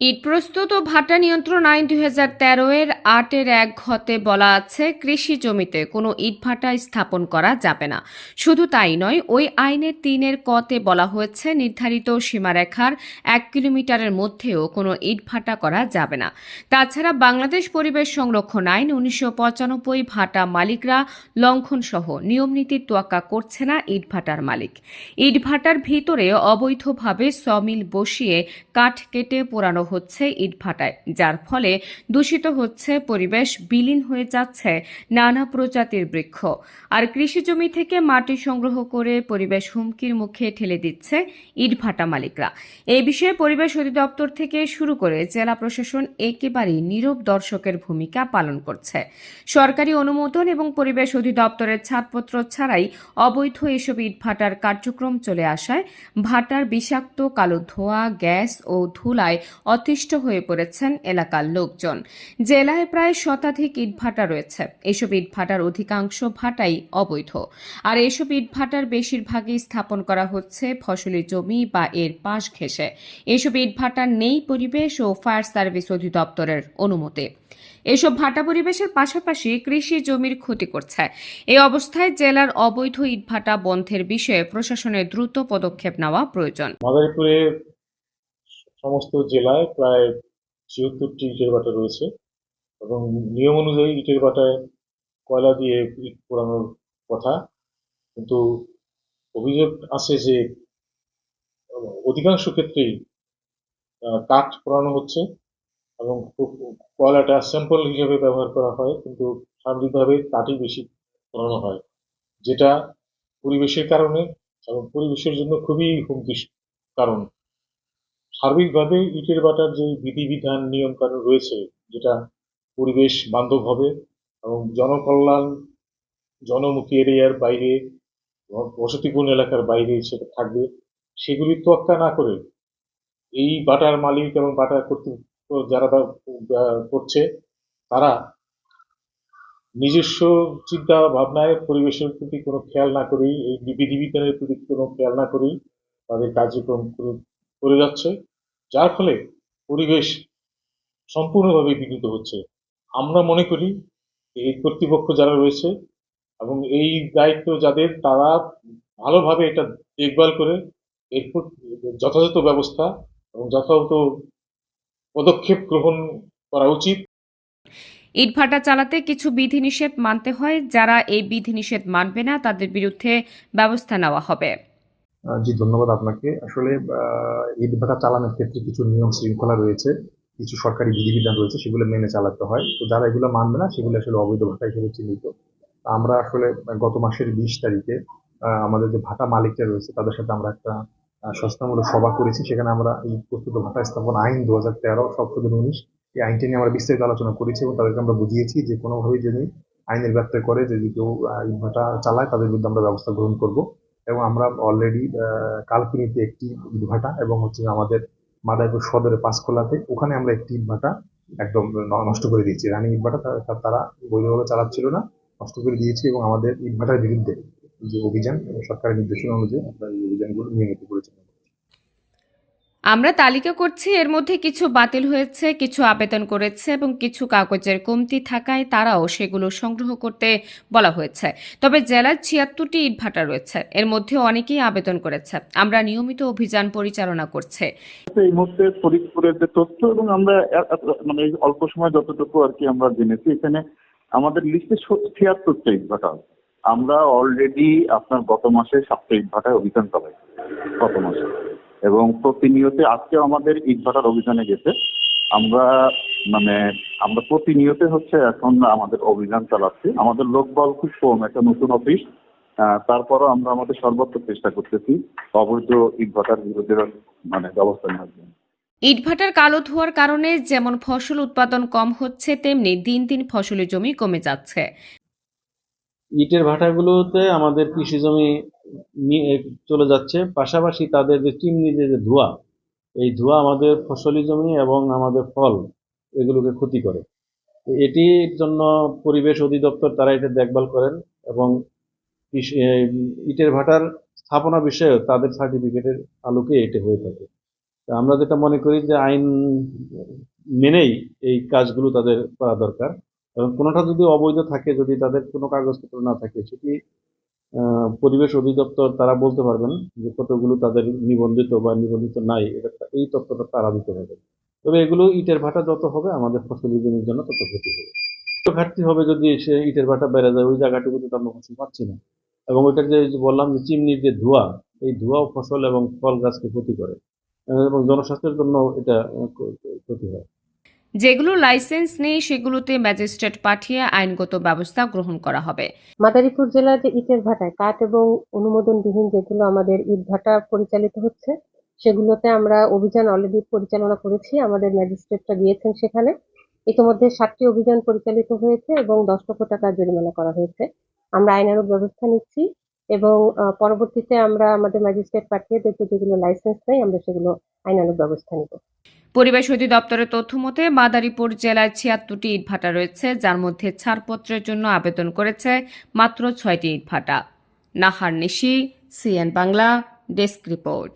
ইট প্রস্তুত ও ভাটা নিয়ন্ত্রণ আইন দুই হাজার তেরো এর আটের এক ঘতে বলা আছে, কৃষি জমিতে কোনো ইটভাটা স্থাপন করা যাবে না। শুধু তাই নয়, ওই আইনের তিনের কতে বলা হয়েছে, নির্ধারিত সীমারেখার এক কিলোমিটারের মধ্যেও কোনো ইটভাটা করা যাবে না। তাছাড়া বাংলাদেশ পরিবেশ সংরক্ষণ আইন উনিশশো পঁচানব্বই ভাটা মালিকরা লঙ্ঘন সহ নিয়মনীতির তোয়াক্কা করছে না ইটভাটার মালিক। ইটভাটার ভিতরে অবৈধভাবে সমিল বসিয়ে কাঠ কেটে পোড়ানো হচ্ছে ইটভাটায়, যার ফলে দূষিত হচ্ছে পরিবেশ বিলীন হয়ে যাচ্ছে নানা প্রজাতির বৃক্ষ। আর কৃষি জমি থেকে মাটি সংগ্রহ করে পরিবেশ হুমকির মুখে ঠেলে দিচ্ছে ইটভাটা মালিকরা। এই বিষয়ে পরিবেশ অধিদপ্তর থেকে শুরু করে জেলা প্রশাসন একেবারেই নীরব দর্শকের ভূমিকা পালন করছে। সরকারি অনুমোদন এবং পরিবেশ অধিদপ্তরের ছাড়পত্র ছাড়াই অবৈধ এসব ইটভাটার কার্যক্রম চলে আসায় ভাটার বিষাক্ত কালো ধোঁয়া, গ্যাস ও ধুলায় অতিষ্ঠ হয়ে পড়েছেন এলাকার লোকজন। জেলায় প্রায় শতাধিক ইটভাটা রয়েছে। এসব ইটভাটার অধিকাংশ ভাটাই অবৈধ। আর এসব ইটভাটার বেশিরভাগই স্থাপন করা হচ্ছে ফসলি জমি বা এর পাশ ঘেঁষে। এসব ইটভাটার নেই পরিবেশ ও ফায়ার সার্ভিস অধিদপ্তরের অনুমতি। এসব ভাটা পরিবেশের পাশাপাশি কৃষি জমির ক্ষতি করছে। এই অবস্থায় জেলার অবৈধ ইটভাটা বন্ধের বিষয়ে প্রশাসনের দ্রুত পদক্ষেপ নেওয়া প্রয়োজন। মাদারীপুরে সমস্ত জেলায় প্রায় ছিয়াত্তরটি ইটের ভাটা রয়েছে। এবং নিয়ম অনুযায়ী ইটের ভাটায় কয়লা দিয়ে ইট পোড়ানোর কথা। কিন্তু অভিযোগ আছে যে, অধিকাংশ ক্ষেত্রেই কাঠ পোড়ানো হচ্ছে এবং কয়লাটা স্যাম্পল হিসেবে ব্যবহার করা হয়, কিন্তু সামগ্রিকভাবে কাঠই বেশি পোড়ানো হয়, যেটা পরিবেশের কারণে এবং পরিবেশের জন্য খুবই হুমকি কারণ। সার্বিকভাবে ইটের বাটার যে বিধিবিধান নিয়ম কানুন রয়েছে, যেটা পরিবেশ বান্ধব হবে এবং জনকল্যাণ, জনমুখী এরিয়ার বাইরে, বসতিপূর্ণ এলাকার বাইরে সেটা থাকবে। সেগুলি তোয়াক্কা না করে এই বাটার মালিক এবং বাটার কর্তৃপক্ষ যারা করছে, তারা নিজস্ব চিন্তা ভাবনায় পরিবেশের প্রতি কোনো খেয়াল না করেই, এই বিধিবিধানের প্রতি কোনো খেয়াল না করেই তাদের কার্যক্রম করে- করে যাচ্ছে, যার ফলে পরিবেশ সম্পূর্ণভাবে বিঘ্নিত হচ্ছে। আমরা মনে করি এই কর্তৃপক্ষ যারা রয়েছে এবং এই দায়িত্ব যাদের তারা ভালোভাবে এটা দেখভাল করে এরপর যথাযথ ব্যবস্থা এবং যথাযথ পদক্ষেপ গ্রহণ করা উচিত। ইটভাটা চালাতে কিছু বিধিনিষেধ মানতে হয়। যারা এই বিধিনিষেধ মানবে না তাদের বিরুদ্ধে ব্যবস্থা নেওয়া হবে। জি ধন্যবাদ আপনাকে। আসলে আহ, ইট ভাটা চালানোর ক্ষেত্রে কিছু নিয়ম শৃঙ্খলা রয়েছে। কিছু সরকারি বিধিবিধান রয়েছে সেগুলো মেনে চালাতে হয়। তো যারা এগুলো মানবে না সেগুলো আসলে অবৈধ ভাটা হিসেবে চিহ্নিত। আমরা আসলে গত মাসের বিশ তারিখে আমাদের যে ভাটা মালিকরা রয়েছে তাদের সাথে আমরা একটা আহ, সচেতনমূলক সভা করেছি। সেখানে আমরা এই প্রস্তুত ভাটা স্থাপন আইন দু হাজার তেরো সংশোধন উনিশ এই আইনটি নিয়ে আমরা বিস্তারিত আলোচনা করেছি এবং তাদেরকে আমরা বুঝিয়েছি যে কোনোভাবেই যদি আইনের ব্যত্যয় করে যদি কেউ ভাটা চালায় তাদের বিরুদ্ধে আমরা ব্যবস্থা গ্রহণ করব। এবং আমরা অলরেডি কালকিনিতে একটি ইটভাটা এবং হচ্ছে আমাদের মাদারীপুর সদরে পাঁচকোলাতে, ওখানে আমরা একটি ইটভাটা একদম নষ্ট করে দিয়েছি রানিং ইটভাটা তারা বৈধভাবে চালাচ্ছিল না, নষ্ট করে দিয়েছি এবং আমাদের ইটভাটার বিরুদ্ধে যে অভিযান সরকারের নির্দেশনা অনুযায়ী আমরা এই অভিযানগুলো নিয়মিত করছি। আমরা তালিকা করছি, এর মধ্যে কিছু বাতিল হয়েছে, কিছু আবেদন করেছে এবং কিছু কাগজের কমতি থাকায় তারাও সেগুলো সংগ্রহ করতে বলা হয়েছে। তবে জেলার ছিয়াত্তরটি ইটভাটা রয়েছে, এর মধ্যে অনেকেই আবেদন করেছে। আমরা নিয়মিত অভিযান পরিচালনা করছে। এই মুহূর্তে ফরিদপুরের যে তথ্য এবং আমরা মানে অল্প সময় যতটুকু আর কি আমরা জেনেছি, এখানে আমাদের লিস্টে ছিয়াত্তরটা ইটভাটা। আমরা অলরেডি আপনার গত মাসে সাতটা ইটভাটায় অভিযান চালাই গত মাসে। এবং প্রতিনিয়ত আজকে আমাদের ইটভাটার অভিযানে গেছে। আমরা মানে আমরা প্রতিনিয়ত হচ্ছে এখন আমাদের অভিযান চালাচ্ছি। আমাদের লোকবল খুব কম একটা নতুন অফিস। আহ, তারপরও আমরা আমাদের সর্বোচ্চ চেষ্টা করতেছি অবৈধ ইটভাটার বিরুদ্ধে মানে ব্যবস্থা নেওয়ার জন্য। ইটভাটার কালো ধোয়ার কারণে যেমন ফসল উৎপাদন কম হচ্ছে তেমনি দিন দিন ফসলের জমি কমে যাচ্ছে। ইটের ভাটাগুলোতে আমাদের কৃষি জমি চলে যাচ্ছে। পাশাপাশি তাদের যে চিমনি যে ধোঁয়া, এই ধোঁয়া আমাদের ফসলি জমি এবং আমাদের ফল, এগুলোকে ক্ষতি করে। এটির জন্য পরিবেশ অধিদপ্তর, তারা এটা দেখভাল করেন এবং ইটের ভাটার স্থাপনা বিষয়ে তাদের সার্টিফিকেটের আলোকে এটা হয়ে থাকে। আমরা যেটা মনে করি যে, আইন মেনেই এই কাজগুলো তাদের করা দরকার এবং কোনোটা যদি অবৈধ থাকে, যদি তাদের কোনো কাগজপত্র না থাকে, সেটি পরিবেশ অধিদপ্তর তারা বলতে পারবেন যে কতগুলো তাদের নিবন্ধিত বা নিবন্ধিত নাই, এটা এই তথ্যটা তারা দিতে পারবেন তবে এগুলো ইটের ভাটা যত হবে, আমাদের ফসলি জমির জন্য তত ক্ষতি হবে। ঘাটতি হবে যদি সে ইটের ভাটা বেড়ে যায়, ওই জায়গাটুকুতে তো আমরা ফসল পাচ্ছি না। এবং ওইটা যে যে বললাম যে চিমনির যে ধোঁয়া, এই ধোঁয়াও ফসল এবং ফল গাছকে ক্ষতি করে। এবং জনস্বাস্থ্যের জন্য এটা ক্ষতি হয়। যেগুলো লাইসেন্স নেই, সেগুলোতে ম্যাজিস্ট্রেট পাঠিয়ে আইনগত ব্যবস্থা গ্রহণ করা হবে। মাদারীপুর জেলার যে ইটের ভাটায় কাঠ এবং অনুমোদনবিহীন যেগুলো আমাদের ইট ভাটা পরিচালিত হচ্ছে, সেগুলোতে আমরা অভিযান অলরেডি পরিচালনা করেছি। আমাদের ম্যাজিস্ট্রেটরা গিয়েছেন সেখানে। ইতিমধ্যে সাতটি অভিযান পরিচালিত হয়েছে এবং দশ লক্ষ টাকা জরিমানা করা হয়েছে। আমরা আইনানুগ ব্যবস্থা নিচ্ছি এবং পরবর্তীতে আমরা আমাদের ম্যাজিস্ট্রেট পাঠিয়ে দেখব যেগুলো লাইসেন্স নেই, আমরা সেগুলো আইনানুগ ব্যবস্থা নিব। পরিবেশ অধিদপ্তরের তথ্য মতে, মাদারীপুর জেলায় ছিয়াত্তরটি ইটভাটা রয়েছে, যার মধ্যে ছাড়পত্রের জন্য আবেদন করেছে মাত্র ছয়টি ইটভাটা। Nahar Nishi, CN Bangla, desk report.